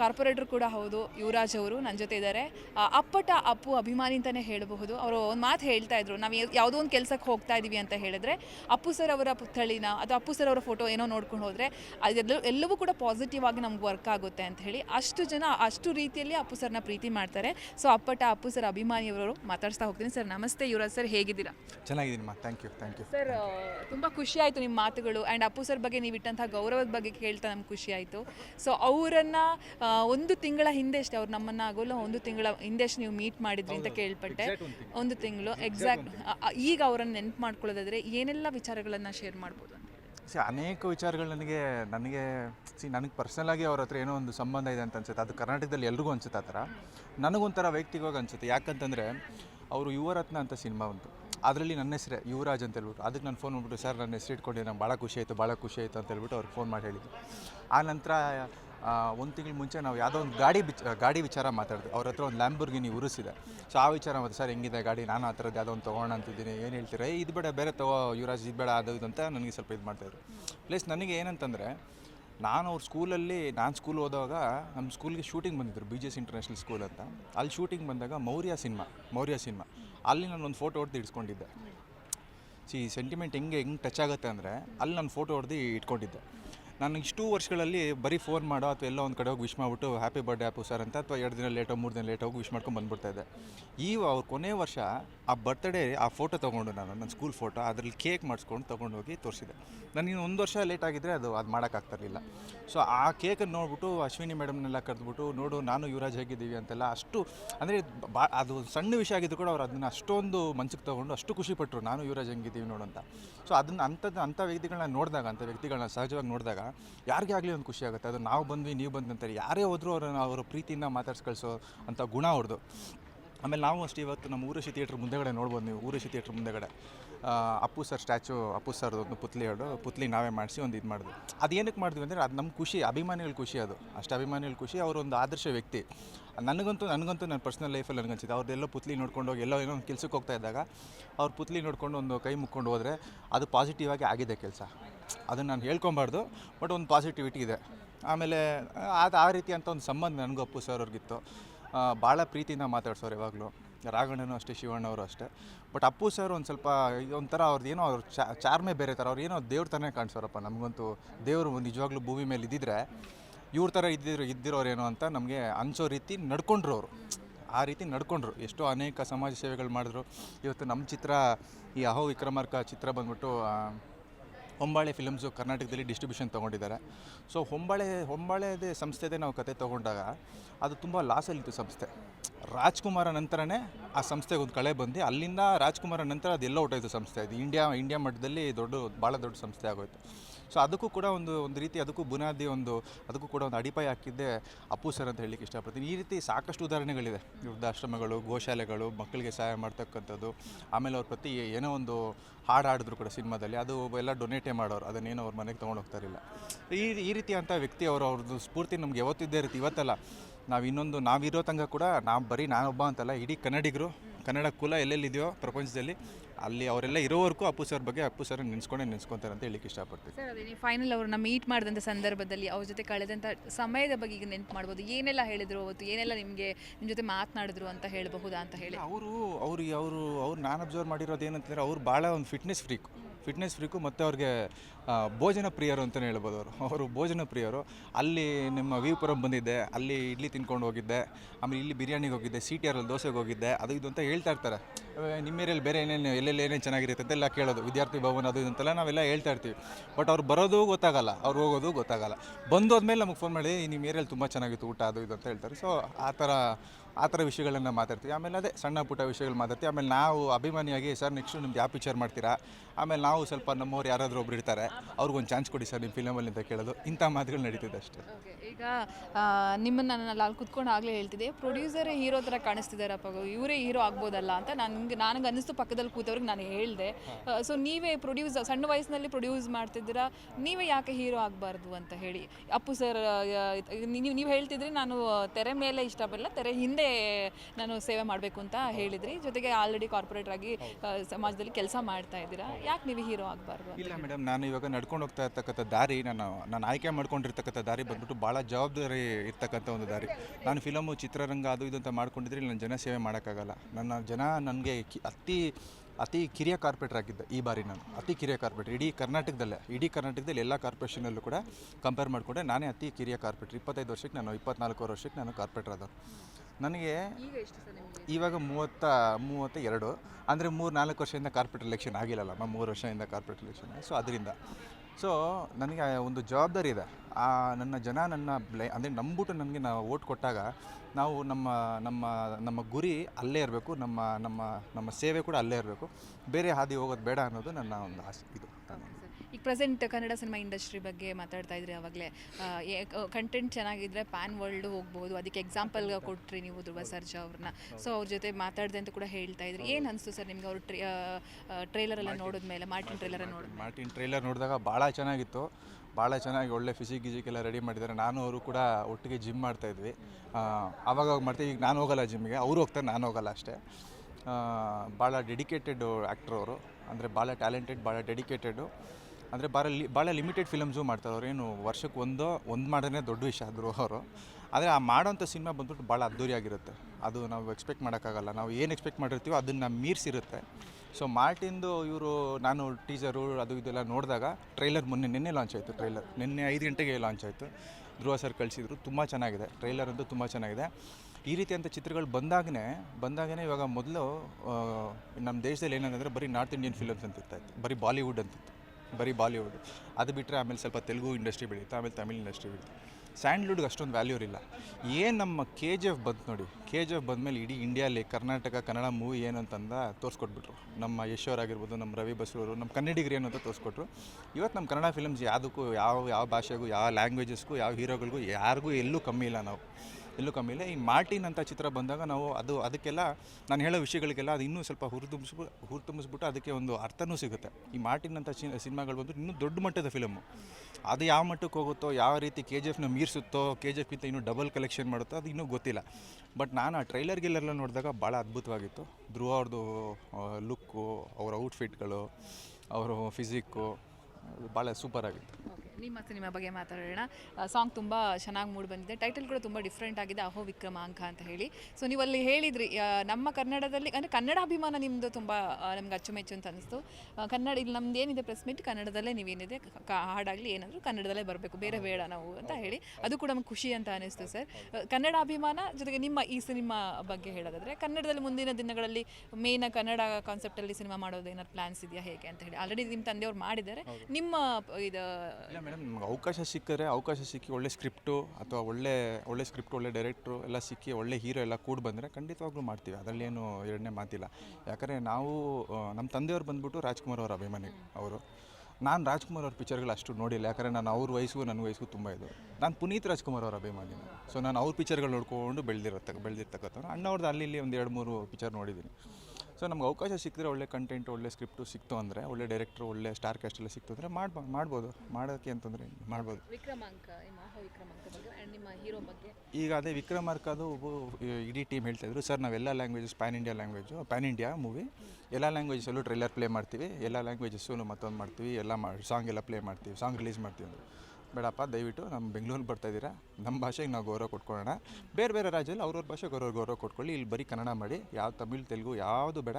ಕಾರ್ಪೊರೇಟರ್ ಕೂಡ ಹೌದು. ಯುವರಾಜ್ ಅವರು ನನ್ನ ಜೊತೆ ಇದ್ದಾರೆ ಅಪ್ಪಟ ಅಪ್ಪು ಅಭಿಮಾನಿ ಅಂತಲೇ ಹೇಳಬಹುದು. ಅವರು ಒಂದು ಮಾತು ಹೇಳ್ತಾ ಇದ್ರು. ನಾವು ಯಾವುದೋ ಒಂದು ಕೆಲಸಕ್ಕೆ ಹೋಗ್ತಾ ಇದ್ದೀವಿ ಅಂತ ಹೇಳಿದ್ರೆ, ಅಪ್ಪು ಸರ್ ಅವರ ಪುತ್ಥಳಿನ ಅಥವಾ ಅಪ್ಪು ಸರ್ ಅವರ ಫೋಟೋ ಏನೋ ನೋಡ್ಕೊಂಡು ಹೋದರೆ ಅದೆಲ್ಲ ಎಲ್ಲವೂ ಕೂಡ ಪಾಸಿಟಿವ್ ಆಗಿ ನಮ್ಗೆ ವರ್ಕ್ ಆಗುತ್ತೆ ಅಂತ ಹೇಳಿ ಅಷ್ಟು ಜನ ಅಷ್ಟು ರೀತಿಯಲ್ಲಿ ಅಪ್ಪು ಸರ್ನ ಪ್ರೀತಿ ಮಾಡ್ತಾರೆ. ಸೊ ಅಪ್ಪಟ ಅಪ್ಪು ಸರ್ ಅಭಿಮಾನಿಯವರು ಮಾತಾಡ್ತಾ ಹೋಗ್ತೀನಿ. ಸರ್ ನಮಸ್ತೆ ಯುವರಾಜ್ ಸರ್ ಹೇಗಿದ್ದೀರಾ? ಚೆನ್ನಾಗಿದ್ದೀನಿ ಮಾ thank you thank you sir ತುಂಬ ಖುಷಿ ಆಯಿತು ನಿಮ್ಮ ಮಾತುಗಳು. ಆ್ಯಂಡ್ ಅಪ್ಪು ಸರ್ ಬಗ್ಗೆ ನೀವು ಇಟ್ಟಂಥ ಗೌರವದ ಬಗ್ಗೆ ಕೇಳ್ತಾ ನಮ್ಗೆ ಖುಷಿ ಆಯಿತು. ಸೊ ಅವರನ್ನು ಒಂದು ತಿಂಗಳ ಹಿಂದೆ ಅಷ್ಟೇ ಅವ್ರು ನಮ್ಮನ್ನು ಆಗೋಲ್ಲ ಒಂದು ತಿಂಗಳ ಹಿಂದೆ ಅಷ್ಟೇ ನೀವು ಮೀಟ್ ಮಾಡಿದ್ರಿ ಅಂತ ಕೇಳ್ಪಟ್ಟೆ. ಒಂದು ತಿಂಗಳು. ಎಕ್ಸಾಕ್ಟ್ ಈಗ ಅವರನ್ನು ನೆನಪು ಮಾಡ್ಕೊಳ್ಳೋದಾದರೆ ಏನೆಲ್ಲ ವಿಚಾರಗಳನ್ನು ಶೇರ್ ಮಾಡ್ಬೋದು ಅಂತ ಸಿ ಅನೇಕ ವಿಚಾರಗಳು ನನಗೆ ನನಗೆ ಸಿ ನನಗೆ ಪರ್ಸ್ನಲಾಗಿ ಅವ್ರ ಹತ್ರ ಏನೋ ಒಂದು ಸಂಬಂಧ ಇದೆ ಅಂತ ಅನ್ಸುತ್ತೆ. ಅದು ಕರ್ನಾಟಕದಲ್ಲಿ ಎಲ್ರಿಗೂ ಅನ್ಸುತ್ತೆ ಆ ಥರ. ನನಗೊಂಥರ ವೈಯಕ್ತಿಕವಾಗಿ ಅನ್ಸುತ್ತೆ. ಯಾಕಂತಂದರೆ ಅವರು ಯುವರತ್ನ ಅಂತ ಸಿನಿಮಾ ಉಂಟು. ಅದರಲ್ಲಿ ನನ್ನ ಹೆಸರೇ ಯುವರಾಜ್ ಅಂತ ಹೇಳ್ಬಿಟ್ಟು. ಅದಕ್ಕೆ ನಾನು ಫೋನ್ ಮಾಡಿಬಿಟ್ಟು, ಸರ್, ನನ್ನ ಹೆಸರು ಇಟ್ಕೊಂಡು, ನಂಗೆ ಭಾಳ ಖುಷಿ ಆಯಿತು, ಭಾಳ ಖುಷಿ ಆಯಿತು ಅಂತ ಹೇಳ್ಬಿಟ್ಟು ಅವ್ರಿಗೆ ಫೋನ್ ಮಾಡಿ ಹೇಳಿದ್ದು. ಆ ನಂತರ ಒಂದು ತಿಂಗಳ ಮುಂಚೆ ನಾವು ಯಾವುದೋ ಒಂದು ಗಾಡಿ ಬಿಚ್, ಗಾಡಿ ವಿಚಾರ ಮಾತಾಡಿದ್ವಿ ಅವ್ರ ಹತ್ರ ಒಂದು ಲ್ಯಾಂಬರ್ಗಿನಿ ಉರಿಸಿದೆ. ಸೊ ಆ ವಿಚಾರ ಮತ್ತೆ, ಸರ್, ಹೆಂಗಿದೆ ಗಾಡಿ? ನಾನು ಆ ಥರದ್ದು ಯಾವುದೋ ಒಂದು ತೊಗೋಣ ಅಂತಿದ್ದೀನಿ. ಏನು ಹೇಳ್ತೀರಾ? ಇದು ಬೇಡ, ಬೇರೆ ತಗೋ ಯುವರಾಜ್, ಇದು ಬೇಡ, ಅದು ಅಂತ ನನಗೆ ಸ್ವಲ್ಪ ಇದು ಮಾಡ್ತಾಯಿದ್ರು ಪ್ಲಸ್ ನನಗೆ ಏನಂತಂದರೆ ನಾನು ಅವ್ರ ಸ್ಕೂಲಲ್ಲಿ, ನಾನು ಸ್ಕೂಲ್ ಹೋದಾಗ ನಮ್ಮ ಸ್ಕೂಲ್ಗೆ ಶೂಟಿಂಗ್ ಬಂದಿದ್ರು B J S international school ಅಂತ. ಅಲ್ಲಿ ಶೂಟಿಂಗ್ ಬಂದಾಗ ಮೌರ್ಯ ಸಿನಿಮಾ ಮೌರ್ಯ ಸಿನಿಮಾ. ಅಲ್ಲಿ ನಾನು ಒಂದು ಫೋಟೋ ಹೊಡೆದು ಇಡ್ಸ್ಕೊಂಡಿದ್ದೆ. ಸಿ ಸೆಂಟಿಮೆಂಟ್ ಹೆಂಗೆ ಹೆಂಗೆ ಟಚ್ ಆಗುತ್ತೆ ಅಂದರೆ, ಅಲ್ಲಿ ನಾನು ಫೋಟೋ ಹೊಡೆದು ಇಟ್ಕೊಂಡಿದ್ದೆ. ನಾನು ಇಷ್ಟು ವರ್ಷಗಳಲ್ಲಿ ಬರೀ ಫೋನ್ ಮಾಡೋ ಅಥವಾ ಎಲ್ಲೋ ಒಂದು ಕಡೆ ಹೋಗಿ ವಿಶ್ ಮಾಡಿಬಿಟ್ಟು ಹ್ಯಾಪಿ ಬರ್ಡೇ ಹ್ಯಾಪು ಸರ್ ಅಂತ ಅಥವಾ ಎರಡು ದಿನ ಲೇಟೋ ಮೂರು ದಿನ ಲೇಟ್ ಹೋಗಿ ವಿಶ್ ಮಾಡ್ಕೊಂಡು ಬಂದ್ಬಿಡ್ತಾ ಇದ್ದೆ. ಈ ಅವ್ರು ಕೊನೆ ವರ್ಷ ಆ ಬರ್ತ್ಡೇ ಆ ಫೋಟೋ ತೊಗೊಂಡು ನಾನು ನನ್ನ ಸ್ಕೂಲ್ ಫೋಟೋ ಅದರಲ್ಲಿ ಕೇಕ್ ಮಾಡಿಸ್ಕೊಂಡು ತೊಗೊಂಡು ಹೋಗಿ ತೋರಿಸಿದೆ ನನಗೆ ಒಂದು ವರ್ಷ ಲೇಟ್ ಆಗಿದ್ದರೆ ಅದು ಅದು ಮಾಡೋಕ್ಕಾಗ್ತಿರ್ಲಿಲ್ಲ ಸೊ ಆ ಕೇಕನ್ನು ನೋಡ್ಬಿಟ್ಟು, ಅಶ್ವಿನಿ ಮೇಡಮ್ನೆಲ್ಲ ಕರೆದ್ಬಿಟ್ಟು, ನೋಡು, ನಾನು ಯುವರಾಜ್ ಹೇಗಿದ್ದೀವಿ ಅಂತೆಲ್ಲ ಅಷ್ಟು, ಅಂದರೆ ಬಾ, ಅದು ಸಣ್ಣ ವಿಷಯ ಆಗಿದ್ದು ಕೂಡ ಅವ್ರು ಅದನ್ನು ಅಷ್ಟೊಂದು ಮನ್ಸಿಗೆ ತೊಗೊಂಡು ಅಷ್ಟು ಖುಷಿಪಟ್ಟರು ನಾನು ಯುವರಾಜ್ ಹೆಂಗಿದ್ದೀವಿ ನೋಡು ಅಂತ. ಸೊ ಅದನ್ನು ಅಂಥದ್ದು ಅಂಥ ವ್ಯಕ್ತಿಗಳನ್ನ ನೋಡಿದಾಗ, ಅಂಥ ವ್ಯಕ್ತಿಗಳನ್ನ ಸಹಜವಾಗಿ ನೋಡಿದಾಗ ಯಾರಿಗೇ ಆಗಲಿ ಒಂದು ಖುಷಿ ಆಗುತ್ತೆ. ಅದು ನಾವು ಬಂದ್ವಿ, ನೀವು ಬಂದ್ವಿ ಅಂತಾರೆ. ಯಾರೇ ಹೋದರೂ ಅವ್ರನ್ನ ಅವರ ಪ್ರೀತಿಯಿಂದ ಮಾತಾಡ್ಸಿ ಕಳಿಸೋ ಅಂಥ ಗುಣ ಅವ್ರದ್ದು ಆಮೇಲೆ ನಾವು ಅಷ್ಟೇ ಇವತ್ತು ನಮ್ಮ ಊರಶಿ ಥಿಯೇಟ್ರ್ ಮುಂದೆಗಡೆ ನೋಡ್ಬೋದು ನೀವು ಊರಶಿ ಥಿಯೇಟ್ರ್ ಮುಂದೆಗಡೆ. ಅಪ್ಪು ಸರ್ ಸ್ಟ್ಯಾಚು, ಅಪ್ಪು ಸರ್ದು ಒಂದು ಪುತ್ಲಿ ಎರಡು, ಪುತ್ಲಿ ನಾವೇ ಮಾಡಿಸಿ ಒಂದು ಇದು ಮಾಡಿದ್ವಿ. ಅದು ಏನಕ್ಕೆ ಮಾಡಿದ್ವಿ ಅಂದರೆ ಅದು ನಮ್ಮ ಖುಷಿ, ಅಭಿಮಾನಿಗಳ ಖುಷಿ ಅದು. ಅಷ್ಟು ಅಭಿಮಾನಿಗಳ ಖುಷಿ, ಅವರೊಂದು ಆದರ್ಶ ವ್ಯಕ್ತಿ. ನನಗಂತೂ ನನಗಂತೂ ನನ್ನ ಪರ್ಸ್ನಲ್ ಲೈಫಲ್ಲಿ ನನಗನ್ಸಿದೆ. ಅವ್ರದ್ದೆಲ್ಲೋ ಪುತ್ಲಿ ನೋಡ್ಕೊಂಡು ಹೋಗಿ, ಎಲ್ಲೋ ಏನೋ ಒಂದು ಕೆಲ್ಸಕ್ಕೆ ಹೋಗ್ತಾ ಇದ್ದಾಗ ಅವ್ರ ಪುತ್ಲಿ ನೋಡ್ಕೊಂಡು ಒಂದು ಕೈ ಮುಕ್ಕೊಂಡು ಹೋದರೆ ಅದು ಪಾಸಿಟಿವ್ ಆಗಿ ಆಗಿದೆ ಕೆಲಸ. ಅದನ್ನು ನಾನು ಹೇಳ್ಕೊಬಾರ್ದು ಬಟ್ ಒಂದು ಪಾಸಿಟಿವಿಟಿ ಇದೆ. ಆಮೇಲೆ, ಅದು ಆ ರೀತಿ ಅಂತ ಒಂದು ಸಂಬಂಧ ನನಗೂ ಅಪ್ಪು ಸರ್ ಅವ್ರಿಗಿತ್ತು. ಭಾಳ ಪ್ರೀತಿಯಿಂದ ಮಾತಾಡ್ಸೋರು ಯಾವಾಗಲೂ. ರಾಘಣ್ಣನೂ ಅಷ್ಟೇ ಶಿವಣ್ಣವರು ಅಷ್ಟೇ. ಬಟ್ ಅಪ್ಪು ಸರ್ ಒಂದು ಸ್ವಲ್ಪ ಒಂಥರ ಅವ್ರದ್ದು ಏನೋ ಅವ್ರ ಚಾರ್ಮೆ ಬೇರೆ ಥರ ಅವ್ರು ಏನೋ ದೇವ್ರ ಥರನೇ ಕಾಣಿಸೋರಪ್ಪ ನಮಗಂತೂ. ದೇವರು ನಿಜವಾಗ್ಲೂ ಭೂಮಿ ಮೇಲೆ ಇದ್ದಿದ್ರೆ, ಇವ್ರ ಥರ ಇದ್ದಿರೋ ಇದ್ದಿರೋರೇನೋ ಅಂತ ನಮಗೆ ಅನಿಸೋ ರೀತಿ ನಡ್ಕೊಂಡ್ರು ಅವರು ಆ ರೀತಿ ನಡ್ಕೊಂಡ್ರು. ಎಷ್ಟೋ ಅನೇಕ ಸಮಾಜ ಸೇವೆಗಳು ಮಾಡಿದ್ರು. ಇವತ್ತು ನಮ್ಮ ಚಿತ್ರ, ಈ ಅಹೋ ವಿಕ್ರಮಾರ್ಕ ಚಿತ್ರ ಬಂದ್ಬಿಟ್ಟು ಹೊಂಬಾಳೆ ಫಿಲಮ್ಸು ಕರ್ನಾಟಕದಲ್ಲಿ ಡಿಸ್ಟ್ರಿಬ್ಯೂಷನ್ ತೊಗೊಂಡಿದ್ದಾರೆ. ಸೊ ಹೊಂಬಾಳೆ, ಹೊಂಬಾಳೆದೇ ಸಂಸ್ಥೆದೇ ನಾವು ಕತೆ ತೊಗೊಂಡಾಗ ಅದು ತುಂಬ ಲಾಸಲ್ಲಿತ್ತು ಸಂಸ್ಥೆ. ರಾಜ್ಕುಮಾರ ನಂತರನೇ ಆ ಸಂಸ್ಥೆಗೆ ಒಂದು ಕಳೆ ಬಂದು, ಅಲ್ಲಿಂದ ರಾಜ್ಕುಮಾರ ನಂತರ ಅದೆಲ್ಲ ಹೊಟ್ಟೋಯ್ತು ಸಂಸ್ಥೆ. ಅದು ಇಂಡಿಯಾ ಇಂಡಿಯಾ ಮಟ್ಟದಲ್ಲಿ ದೊಡ್ಡ, ಭಾಳ ದೊಡ್ಡ ಸಂಸ್ಥೆ ಆಗೋಯ್ತು. ಸೊ ಅದಕ್ಕೂ ಕೂಡ ಒಂದು ಒಂದು ರೀತಿ ಅದಕ್ಕೂ ಬುನಾದಿ ಒಂದು, ಅದಕ್ಕೂ ಕೂಡ ಒಂದು ಅಡಿಪಾಯ ಹಾಕಿದ್ದೆ ಅಪ್ಪು ಸರ್ ಅಂತ ಹೇಳಲಿಕ್ಕೆ ಇಷ್ಟಪಡ್ತೀನಿ. ಈ ರೀತಿ ಸಾಕಷ್ಟು ಉದಾಹರಣೆಗಳಿದೆ ವೃದ್ಧಾಶ್ರಮಗಳು, ಗೋಶಾಲೆಗಳು, ಮಕ್ಕಳಿಗೆ ಸಹಾಯ ಮಾಡ್ತಕ್ಕಂಥದ್ದು. ಆಮೇಲೆ ಅವ್ರ ಪ್ರತಿ ಏನೋ ಒಂದು ಹಾಡು ಹಾಡಿದ್ರು ಕೂಡ ಸಿನಿಮಾದಲ್ಲಿ. ಅದು ಎಲ್ಲ ಡೊನೇಟೇ ಮಾಡೋರು. ಅದನ್ನೇನೋ ಅವ್ರ ಮನೆಗೆ ತೊಗೊಂಡು ಹೋಗ್ತಾರಿಲ್ಲ ಈ ಈ ರೀತಿ ಅಂತ ವ್ಯಕ್ತಿ ಅವರು, ಅವ್ರದ್ದು ಸ್ಫೂರ್ತಿ ನಮ್ಗೆ ಯಾವತ್ತಿದ್ದೇ ಇರುತ್ತೆ. ಇವತ್ತಲ್ಲ ನಾವು ಇನ್ನೊಂದು ನಾವಿರೋ ತನಕ ಕೂಡ ನಾವು ಬರೀ ನಾನೊಬ್ಬ ಅಂತಲ್ಲ, ಇಡೀ ಕನ್ನಡಿಗರು, ಕನ್ನಡ ಕುಲ ಎಲ್ಲೆಲ್ಲಿದೆಯೋ ಪ್ರಪಂಚದಲ್ಲಿ ಅಲ್ಲಿ ಅವರೆಲ್ಲ ಇರೋವರೆಗೂ ಅಪ್ಪು ಸರ್ ಬಗ್ಗೆ ಅಪ್ಪು ಸರ್ ನಿನ್ಸ್ಕೊಂಡೇ ನಿನ್ಸ್ಕೊಂತಾರೆ ಅಂತ ಹೇಳಿಕ್ಕೆ ಇಷ್ಟಪಡ್ತೀನಿ. ಸರ್ ಅದೇ ನೀವು ಫೈನಲ್ ಅವ್ರನ್ನ ಮೀಟ್ ಮಾಡಿದಂಥ ಸಂದರ್ಭದಲ್ಲಿ ಅವ್ರ ಜೊತೆ ಕಳೆದಂಥ ಸಮಯದ ಬಗ್ಗೆ ಈಗ ನೆನಪು ಮಾಡ್ಬೋದು. ಏನೆಲ್ಲ ಹೇಳಿದ್ರು ಅವತ್ತು? ಏನೆಲ್ಲ ನಿಮಗೆ ನಿಮ್ಮ ಜೊತೆ ಮಾತನಾಡಿದ್ರು ಅಂತ ಹೇಳಬಹುದಾ ಅಂತ ಹೇಳಿ. ಅವರು ಅವರು ಅವರು ಅವ್ರು ನಾನು ಅಬ್ಸರ್ವ್ ಮಾಡಿರೋದು ಏನಂತಂದರೆ ಅವ್ರು ಭಾಳ ಒಂದು ಫಿಟ್ನೆಸ್ ಫ್ರೀಕು ಫಿಟ್ನೆಸ್ ಫ್ರೀಕು ಮತ್ತು ಅವ್ರಿಗೆ ಭೋಜನ ಪ್ರಿಯರು ಅಂತಲೇ ಹೇಳ್ಬೋದು ಅವರು. ಅವರು ಭೋಜನ ಪ್ರಿಯರು. ಅಲ್ಲಿ ನಿಮ್ಮ ವಿಪುರಂ ಬಂದಿದ್ದೆ ಅಲ್ಲಿ ಇಡ್ಲಿ ತಿನ್ಕೊಂಡು ಹೋಗಿದ್ದೆ ಆಮೇಲೆ ಇಲ್ಲಿ ಬಿರಿಯಾನಿಗೆ ಹೋಗಿದ್ದೆ ಸಿ ಟಿ ಆರಲ್ಲಿ ದೋಸೆಗೆ ಹೋಗಿದ್ದೆ ಅದು ಇದು ಅಂತ ಹೇಳ್ತಾ ಇರ್ತಾರೆ. ನಿಮ್ಮ ಏರಿಯಲ್ಲಿ ಬೇರೆ ಏನೇನು ಎಲ್ಲೆಲ್ಲಿ ಏನೇ ಚೆನ್ನಾಗಿರುತ್ತೆ ಅಂತೆಲ್ಲ ಕೇಳೋದು. ವಿದ್ಯಾರ್ಥಿ ಭವನ ಅದು ಅಂತೆಲ್ಲ ನಾವೆಲ್ಲ ಹೇಳ್ತಾ ಇರ್ತೀವಿ. ಬಟ್ ಅವ್ರು ಬರೋದು ಗೊತ್ತಾಗಲ್ಲ. ಅವ್ರು ಹೋಗೋದು ಗೊತ್ತಾಗಲ್ಲ. ಬಂದೋದ್ಮೇಲೆ ನಮಗೆ ಫೋನ್ ಮಾಡಿ ನಿಮ್ಮ ಏರಿಯಲ್ಲಿ ತುಂಬ ಚೆನ್ನಾಗಿತ್ತು ಊಟ, ಅದು ಇದು ಅಂತ ಹೇಳ್ತಾರೆ. ಸೊ ಆ ಥರ ಆ ಥರ ವಿಷಯಗಳನ್ನ ಮಾತಾಡ್ತೀವಿ. ಆಮೇಲೆ ಅದೇ ಸಣ್ಣ ಪುಟ್ಟ ವಿಷಯಗಳು ಮಾತಾಡ್ತೀವಿ. ಆಮೇಲೆ ನಾವು ಅಭಿಮಾನಿಯಾಗಿ ಸರ್ ನೆಕ್ಸ್ಟು ನಿಮ್ದು ಯಾವ ಪಿಕ್ಚರ್ ಮಾಡ್ತೀರಾ? ಆಮೇಲೆ ನಾವು ಸ್ವಲ್ಪ ನಮ್ಮವ್ರು ಯಾರಾದರೂ ಒಬ್ರು ಇರ್ತಾರೆ ಅವ್ರಿಗೊಂದು ಚಾನ್ಸ್ ಕೊಡಿ ಸರ್ ನಿಮ್ಮ ಫಿಲಮಲ್ಲಿ ಅಂತ ಕೇಳೋದು. ಇಂಥ ಮಾತುಗಳು ನಡೀತಿದೆ ಅಷ್ಟೇ. ಈಗ ನಿಮ್ಮನ್ನು ನಾನು ಅಲ್ಲಿ ಕುತ್ಕೊಂಡು ಆಗಲೇ ಹೇಳ್ತಿದ್ದೆ. ಪ್ರೊಡ್ಯೂಸರೇ ಹೀರೋ ಥರ ಕಾಣಿಸ್ತಿದ್ದಾರಪ್ಪ ಇವರೇ ಹೀರೋ ಆಗ್ಬೋದಲ್ಲ ಅಂತ ನನಗೆ ನನಗೆ ಅನ್ನಿಸ್ತು ಪಕ್ಕದಲ್ಲಿ ಕೂತವ್ರಿಗೆ ನಾನು ಹೇಳಿದೆ. ಸೊ ನೀವೇ ಪ್ರೊಡ್ಯೂಸ್ ಸಣ್ಣ ವಯಸ್ಸಿನಲ್ಲಿ ಪ್ರೊಡ್ಯೂಸ್ ಮಾಡ್ತಿದ್ದೀರಾ? ನೀವೇ ಯಾಕೆ ಹೀರೋ ಆಗಬಾರ್ದು ಅಂತ ಹೇಳಿ. ಅಪ್ಪು ಸರ್ ನೀವು ನೀವು ಹೇಳ್ತಿದ್ರಿ ನಾನು ತೆರೆ ಮೇಲೆ ಇಷ್ಟಪಡಲ್ಲ ತೆರೆ ಹಿಂದೆ ನಾನು ಸೇವೆ ಮಾಡಬೇಕು ಅಂತ ಹೇಳಿದ್ರಿ. ಜೊತೆಗೆ ಆಲ್ರೆಡಿ ಕಾರ್ಪೊರೇಟ್ ಆಗಿ ಸಮಾಜದಲ್ಲಿ ಕೆಲಸ ಮಾಡ್ತಾ ಇದ್ದೀರಾ? ಯಾಕೆ ನೀವು ಹೀರೋ ಆಗಬಾರ್ದು ಇಲ್ಲ ಮೇಡಮ್ ನಾನು ಇವಾಗ ನಡ್ಕೊಂಡು ಹೋಗ್ತಾ ಇರ್ತಕ್ಕಂಥ ದಾರಿ ನಾನು ನಾನು ಆಯ್ಕೆ ಮಾಡ್ಕೊಂಡಿರ್ತಕ್ಕಂಥ ದಾರಿ ಬಂದ್ಬಿಟ್ಟು ಭಾಳ ಜವಾಬ್ದಾರಿ ಇರ್ತಕ್ಕಂಥ ಒಂದು ದಾರಿ. ನಾನು ಫಿಲಮು ಚಿತ್ರರಂಗ ಅದು ಇದು ಅಂತ ಮಾಡ್ಕೊಂಡಿದ್ರೆ ನಾನು ಜನ ಸೇವೆ ಮಾಡೋಕ್ಕಾಗಲ್ಲ. ನನ್ನ ಜನ ನನಗೆ ಅತಿ ಅತಿ ಕಿರಿಯ ಕಾರ್ಪೊರೇಟರ್ ಆಗಿದ್ದೆ ಈ ಬಾರಿ ನಾನು. ಅತಿ ಕಿರಿಯ ಕಾರ್ಪೊರೇಟರ್. ಇಡೀ ಕರ್ನಾಟಕದಲ್ಲೇ ಇಡೀ ಕರ್ನಾಟಕದಲ್ಲಿ ಎಲ್ಲ ಕಾರ್ಪೊರೇಷನಲ್ಲೂ ಕೂಡ ಕಂಪೇರ್ ಮಾಡಿಕೊಂಡೆ ನಾನೇ ಅತಿ ಕಿರಿಯ ಕಾರ್ಪೊರೇಟರ್. ಇಪ್ಪತ್ತೈದು ವರ್ಷಕ್ಕೆ ನಾನು ಇಪ್ಪತ್ನಾಲ್ಕು ವರ್ಷಕ್ಕೆ ನಾನು ಕಾರ್ಪೊರೇಟರ್ ಆದವನು. ನನಗೆ ಇವಾಗ ಮೂವತ್ತ ಮೂವತ್ತ ಎರಡು. ಅಂದರೆ ಮೂರು ನಾಲ್ಕು ವರ್ಷದಿಂದ ಕಾರ್ಪೊರೇಟ್ ಎಲೆಕ್ಷನ್ ಆಗಿಲ್ಲಲ್ಲಮ್ಮ ಮೂರು ವರ್ಷದಿಂದ ಕಾರ್ಪೊರೇಟ್ ಎಲೆಕ್ಷನ್ ಸೊ ಅದರಿಂದ. ಸೊ ನನಗೆ ಒಂದು ಜವಾಬ್ದಾರಿ ಇದೆ. ಆ ನನ್ನ ಜನ ನನ್ನ ಬ್ಲೈ ಅಂದರೆ ನಂಬಿಬಿಟ್ಟು ನನಗೆ ನಾವು ಓಟ್ ಕೊಟ್ಟಾಗ ನಾವು ನಮ್ಮ ನಮ್ಮ ನಮ್ಮ ಗುರಿ ಅಲ್ಲೇ ಇರಬೇಕು. ನಮ್ಮ ನಮ್ಮ ನಮ್ಮ ಸೇವೆ ಕೂಡ ಅಲ್ಲೇ ಇರಬೇಕು. ಬೇರೆ ಹಾದಿ ಹೋಗೋದು ಬೇಡ ಅನ್ನೋದು ನನ್ನ ಒಂದು ಆಸೆ. ಇದು ಈಗ ಪ್ರೆಸೆಂಟ್ ಕನ್ನಡ ಸಿನಿಮಾ ಇಂಡಸ್ಟ್ರಿ ಬಗ್ಗೆ ಮಾತಾಡ್ತಾ ಇದ್ರಿ ಅವಾಗಲೇ ಕಂಟೆಂಟ್ ಚೆನ್ನಾಗಿದ್ರೆ ಪ್ಯಾನ್ ವರ್ಲ್ಡ್ ಹೋಗ್ಬೋದು. ಅದಕ್ಕೆ ಎಕ್ಸಾಂಪಲ್ ಕೊಟ್ರಿ ನೀವು ಧ್ರುವ ಸರ್ಜಾ ಅವ್ರನ್ನ. ಸೊ ಅವ್ರ ಜೊತೆ ಮಾತಾಡಿದೆ ಅಂತ ಕೂಡ ಹೇಳ್ತಾ ಇದ್ರಿ. ಏನು ಅನಿಸ್ತು ಸರ್ ನಿಮ್ಗೆ ಅವ್ರ ಟ್ರೇಲರ್ ಎಲ್ಲ ನೋಡಿದ್ಮೇಲೆ? ಮಾರ್ಟಿನ್ ಟ್ರೇಲರ್ ನೋಡಿ ಮಾರ್ಟಿನ್ ಟ್ರೇಲರ್ ನೋಡಿದಾಗ ಭಾಳ ಚೆನ್ನಾಗಿತ್ತು. ಭಾಳ ಚೆನ್ನಾಗಿ ಒಳ್ಳೆ ಫಿಸಿಕ್ ಗಿಜಿಕ್ ಎಲ್ಲ ರೆಡಿ ಮಾಡಿದ್ದಾರೆ. ನಾನು ಅವರು ಕೂಡ ಒಟ್ಟಿಗೆ ಜಿಮ್ ಮಾಡ್ತಾ ಇದ್ವಿ. ಆ, ಅವಾಗ ಅವಾಗ ಮಾಡ್ತೀವಿ ಈಗ ನಾನು ಹೋಗಲ್ಲ ಜಿಮ್ಗೆ ಅವರು ಹೋಗ್ತಾರೆ ನಾನು ಹೋಗಲ್ಲ ಅಷ್ಟೇ. ಭಾಳ ಡೆಡಿಕೇಟೆಡ್ ಆ್ಯಕ್ಟ್ರ್ ಅವರು. ಅಂದರೆ ಭಾಳ ಟ್ಯಾಲೆಂಟೆಡ್ ಭಾಳ ಡೆಡಿಕೇಟೆಡು ಅಂದರೆ ಭಾಳ ಲಿ ಭಾಳ ಲಿಮಿಟೆಡ್ ಫಿಲಮ್ಸು ಮಾಡ್ತಾರೆ ಅವ್ರು ಏನು ವರ್ಷಕ್ಕೆ ಒಂದೋ, ಒಂದು ಮಾಡೋದೇ ದೊಡ್ಡ ವಿಷಯ ಆದರು ಅವರು. ಆದರೆ ಆ ಮಾಡೋಂಥ ಸಿನಿಮಾ ಬಂದ್ಬಿಟ್ಟು ಭಾಳ ಅದ್ದೂರಿಯಾಗಿರುತ್ತೆ ಅದು ನಾವು ಎಕ್ಸ್ಪೆಕ್ಟ್ ಮಾಡೋಕ್ಕಾಗಲ್ಲ. ನಾವು ಏನು ಎಕ್ಸ್ಪೆಕ್ಟ್ ಮಾಡಿರ್ತೀವೋ ಅದನ್ನು ಮೀರಿಸಿರುತ್ತೆ. ಸೊ ಮಾರ್ಟಿಂದು ಇವರು, ನಾನು ಟೀಸರು ಅದು ಇದೆಲ್ಲ ನೋಡಿದಾಗ ಟ್ರೈಲರ್ ಮೊನ್ನೆ, ನಿನ್ನೆ ಲಾಂಚ್ ಆಯಿತು ಟ್ರೈಲರ್ ನಿನ್ನೆ ಐದು ಗಂಟೆಗೆ ಲಾಂಚ್ ಆಯಿತು. ಧ್ರುವ ಸರ್ ಕಳಿಸಿದ್ರು. ತುಂಬ ಚೆನ್ನಾಗಿದೆ. ಟ್ರೈಲರ್ ಅಂತೂ ತುಂಬ ಚೆನ್ನಾಗಿದೆ. ಈ ರೀತಿಯಂಥ ಚಿತ್ರಗಳು ಬಂದಾಗನೇ ಬಂದಾಗನೇ ಇವಾಗ ಮೊದಲು ನಮ್ಮ ದೇಶದಲ್ಲಿ ಏನಂದರೆ ಬರೀ ನಾರ್ತ್ ಇಂಡಿಯನ್ ಫಿಲಮ್ಸ್ ಅಂತ ಇರ್ತಾಯಿತ್ತು ಬರೀ ಬಾಲಿವುಡ್ ಅಂತಿತ್ತು. ಬರೀ ಬಾಲಿವುಡ್. ಅದು ಬಿಟ್ಟರೆ ಆಮೇಲೆ ಸ್ವಲ್ಪ ತೆಲುಗು ಇಂಡಸ್ಟ್ರಿ ಬೆಳೀತು, ಆಮೇಲೆ ತಮಿಳ್ ಇಂಡಸ್ಟ್ರಿ ಬೆಳೀತು. ಸ್ಯಾಂಡ್ಲ್ವುಡ್ಗೆ ಅಷ್ಟೊಂದು ವ್ಯಾಲ್ಯೂ ಇರಲಿಲ್ಲ ಏನು ನಮ್ಮ ಕೆ ಜಿ ಎಫ್ ಬಂತು ನೋಡಿ ಕೆ ಜಿ ಎಫ್ ಬಂದಮೇಲೆ ಇಡೀ ಇಂಡಿಯಾಲಿ ಕರ್ನಾಟಕ, ಕನ್ನಡ ಮೂವಿ ಏನು ಅಂತಂದ ತೋರಿಸ್ಕೊಟ್ಬಿಟ್ರು. ನಮ್ಮ ಯಶೋರ್ ಆಗಿರ್ಬೋದು, ನಮ್ಮ ರವಿ ಬಸ್ರೂರು ನಮ್ಮ ಕನ್ನಡಿಗರು ಏನು ಅಂತ ತೋರಿಸ್ಕೊಟ್ರು. ಇವತ್ತು ನಮ್ಮ ಕನ್ನಡ ಫಿಲಮ್ಸ್ ಯಾವುದಕ್ಕೂ, ಯಾವ ಯಾವ ಭಾಷೆಗೂ, ಯಾವ ಲ್ಯಾಂಗ್ವೇಜಸ್ಗೂ ಯಾವ ಹೀರೋಗಳಿಗೂ ಯಾರಿಗೂ ಎಲ್ಲೂ ಕಮ್ಮಿ ಇಲ್ಲ ನಾವು. ಎಲ್ಲೂ ಕಮ್ಮಿ ಇಲ್ಲ ಈ ಮಾರ್ಟಿನ್ ಅಂತ ಚಿತ್ರ ಬಂದಾಗ ನಾವು ಅದು, ಅದಕ್ಕೆಲ್ಲ ನಾನು ಹೇಳೋ ವಿಷಯಗಳಿಗೆಲ್ಲ ಅದು ಇನ್ನೂ ಸ್ವಲ್ಪ ಹುರಿದುಂಬಿಸ್ಬು, ಹುರಿದುಂಬಿಸ್ಬಿಟ್ಟು ಅದಕ್ಕೆ ಒಂದು ಅರ್ಥನೂ ಸಿಗುತ್ತೆ. ಈ ಮಾರ್ಟಿನ್ ಅಂತ ಸಿನಿಮಾಗಳು ಬಂದು ಇನ್ನೂ ದೊಡ್ಡ ಮಟ್ಟದ ಫಿಲಮು ಅದು ಯಾವ ಮಟ್ಟಕ್ಕೆ ಹೋಗುತ್ತೋ, ಯಾವ ರೀತಿ ಕೆ ಜಿ ಎಫ್ನ ಮೀರಿಸುತ್ತೋ ಕೆ ಜಿ ಎಫ್ಗಿಂತ ಇನ್ನೂ ಡಬಲ್ ಕಲೆಕ್ಷನ್ ಮಾಡುತ್ತೋ, ಅದು ಇನ್ನೂ ಗೊತ್ತಿಲ್ಲ. ಬಟ್ ನಾನು ಆ ಟ್ರೈಲರ್ ಗಿಲ್ಲರ್ಲ ನೋಡಿದಾಗ ಭಾಳ ಅದ್ಭುತವಾಗಿತ್ತು. ಧ್ರುವ ಅವ್ರದ್ದು ಲುಕ್ಕು ಅವರ ಔಟ್ಫಿಟ್ಗಳು ಅವರು ಫಿಸಿಕ್ಕು ಭಾಳ ಸೂಪರ್ ಆಗಿತ್ತು. ನಿಮ್ಮ ಸಿನಿಮಾ ಬಗ್ಗೆ ಮಾತಾಡೋಣ. ಸಾಂಗ್ ತುಂಬ ಚೆನ್ನಾಗಿ ಮೂಡ್ ಬಂದಿದೆ. ಟೈಟಲ್ ಕೂಡ ತುಂಬ ಡಿಫ್ರೆಂಟ್ ಆಗಿದೆ. ಅಹೋ ವಿಕ್ರಮಾಂಕ ಅಂತ ಹೇಳಿ. ಸೊ ನೀವು ಅಲ್ಲಿ ಹೇಳಿದ್ರಿ ನಮ್ಮ ಕನ್ನಡದಲ್ಲಿ ಅಂದರೆ ಕನ್ನಡ ಅಭಿಮಾನ ನಿಮ್ಮದು ತುಂಬ ನಮ್ಗೆ ಅಚ್ಚುಮೆಚ್ಚು ಅಂತ ಅನಿಸ್ತು. ಕನ್ನಡ ಇಲ್ಲಿ ನಮ್ದು ಏನಿದೆ ಪ್ರೆಸ್ ಮೀಟ್ ಕನ್ನಡದಲ್ಲೇ ನೀವೇನಿದೆ? ಹಾಡಾಗಲಿ ಏನಾದರೂ ಕನ್ನಡದಲ್ಲೇ ಬರಬೇಕು. ಬೇರೆ ಬೇಡ ನಾವು ಅಂತ ಹೇಳಿ. ಅದು ಕೂಡ ನಮ್ಗೆ ಖುಷಿ ಅಂತ ಅನಿಸ್ತು ಸರ್. ಕನ್ನಡ ಅಭಿಮಾನ ಜೊತೆಗೆ ನಿಮ್ಮ ಈ ಸಿನಿಮಾ ಬಗ್ಗೆ ಹೇಳೋದಾದರೆ ಕನ್ನಡದಲ್ಲಿ ಮುಂದಿನ ದಿನಗಳಲ್ಲಿ ಮೇಯ್ನ ಕನ್ನಡ ಕಾನ್ಸೆಪ್ಟಲ್ಲಿ ಸಿನಿಮಾ ಮಾಡೋದು ಏನಾದ್ರು ಪ್ಲಾನ್ಸ್ ಇದೆಯಾ ಹೇಗೆ ಅಂತ ಹೇಳಿ. ಆಲ್ರೆಡಿ ನಿಮ್ಮ ತಂದೆಯವ್ರು ಮಾಡಿದ್ದಾರೆ. ನಿಮ್ಮ ಇದು ಮೇಡಮ್, ನಮ್ಗೆ ಅವಕಾಶ ಸಿಕ್ಕರೆ ಅವಕಾಶ ಸಿಕ್ಕಿ ಒಳ್ಳೆ ಸ್ಕ್ರಿಪ್ಟು ಅಥವಾ ಒಳ್ಳೆ ಒಳ್ಳೆ ಸ್ಕ್ರಿಪ್ಟ್, ಒಳ್ಳೆ ಡೈರೆಕ್ಟ್ರು ಎಲ್ಲ ಸಿಕ್ಕಿ ಒಳ್ಳೆ ಹೀರೋ ಎಲ್ಲ ಕೂಡಿ ಬಂದರೆ ಖಂಡಿತವಾಗ್ಲೂ ಮಾಡ್ತೀವಿ. ಅದರಲ್ಲೇನು ಎರಡನೇ ಮಾತಿಲ್ಲ. ಯಾಕಂದರೆ ನಾವು ನಮ್ಮ ತಂದೆಯವ್ರು ಬಂದ್ಬಿಟ್ಟು ರಾಜ್ಕುಮಾರ್ ಅವರ ಅಭಿಮಾನಿ ಅವರು. ನಾನು ರಾಜ್ಕುಮಾರ್ ಅವ್ರ ಪಿಕ್ಚರ್ಗಳು ಅಷ್ಟು ನೋಡಿಲ್ಲ. ಯಾಕಂದರೆ ನಾನು ಅವ್ರ ವಯಸ್ಸು ನನ್ನ ವಯಸ್ಸು ತುಂಬ ಇದು. ನಾನು ಪುನೀತ್ ರಾಜ್ಕುಮಾರ್ ಅವರ ಅಭಿಮಾನಿ ಸೊ ನಾನು ಅವ್ರ ಪಿಕ್ಚರ್ಗಳು ನೋಡ್ಕೊಂಡು ಬೆಳೆದಿರತ್ತ ಬೆಳೆದಿರ್ತಕ್ಕಂಥ ಅಣ್ಣವ್ರದ್ದು ಅಲ್ಲಿ ಇಲ್ಲಿ ಒಂದು ಎರಡು, ಮೂರು ಪಿಕ್ಚರ್ ನೋಡಿದ್ದೀನಿ ಸೊ ನಮ್ಗೆ ಅವಕಾಶ ಸಿಕ್ಕಿದ್ರೆ ಒಳ್ಳೆ ಕಂಟೆಂಟ್ ಒಳ್ಳೆ ಸ್ಕ್ರಿಪ್ಟು ಸಿಕ್ತು ಅಂದರೆ ಒಳ್ಳೆ ಡೈರೆಕ್ಟ್ರು ಒಳ್ಳೆ ಸ್ಟಾರ್ ಕ್ಯಾಸ್ಟ್ ಎಲ್ಲ ಸಿಕ್ತು ಅಂದರೆ ಮಾಡ್ಬೋ ಮಾಡ್ಬೋದು. ಮಾಡೋಕ್ಕೆ ಅಂತಂದರೆ ಮಾಡ್ಬೋದು. ವಿಕ್ರಮಾಂಕ ನಿಮ್ಮ ಹೀರೋ ಬಗ್ಗೆ. ಈಗ ಅದೇ ವಿಕ್ರಮಾರ್ಕದು ಇಡೀ ಟೀಮ್ ಹೇಳ್ತಾ ಇದ್ರು. ಸರ್ ನಾವೆಲ್ಲ languages pan India language pan India movie ಎಲ್ಲ ಲ್ಯಾಂಗ್ವೇಜಸ್ಸಲ್ಲೂ ಟ್ರೈಲರ್ ಪ್ಲೇ ಮಾಡ್ತೀವಿ. ಎಲ್ಲ ಲ್ಯಾಂಗ್ವೇಜಸ್ಸು ಮತ್ತೊಂದು ಮಾಡ್ತೀವಿ. ಎಲ್ಲ ಮಾಡಿ ಸಾಂಗ್ ಎಲ್ಲ ಪ್ಲೇ ಮಾಡ್ತೀವಿ ಸಾಂಗ್ ರಿಲೀಸ್ ಮಾಡ್ತೀವಿ ಅಂದರು. ಬೇಡಪ್ಪ, ದಯವಿಟ್ಟು ನಮ್ಮ ಬೆಂಗಳೂರಲ್ಲಿ ಬರ್ತಾ ಇದ್ದೀರಾ. ನಮ್ಮ ಭಾಷೆಗೆ ನಾವು ಗೌರವ ಕೊಟ್ಕೊಳ್ಳೋಣ. ಬೇರೆ ಬೇರೆ ರಾಜ್ಯದಲ್ಲಿ ಅವ್ರವ್ರ ಭಾಷೆ ಗೌರವ ಗೌರವ ಕೊಟ್ಕೊಳ್ಳಿ. ಇಲ್ಲಿ ಬರೀ ಕನ್ನಡ ಮಾಡಿ, ಯಾವ ತಮಿಳು, ತೆಲುಗು ಯಾವುದು ಬೇಡ.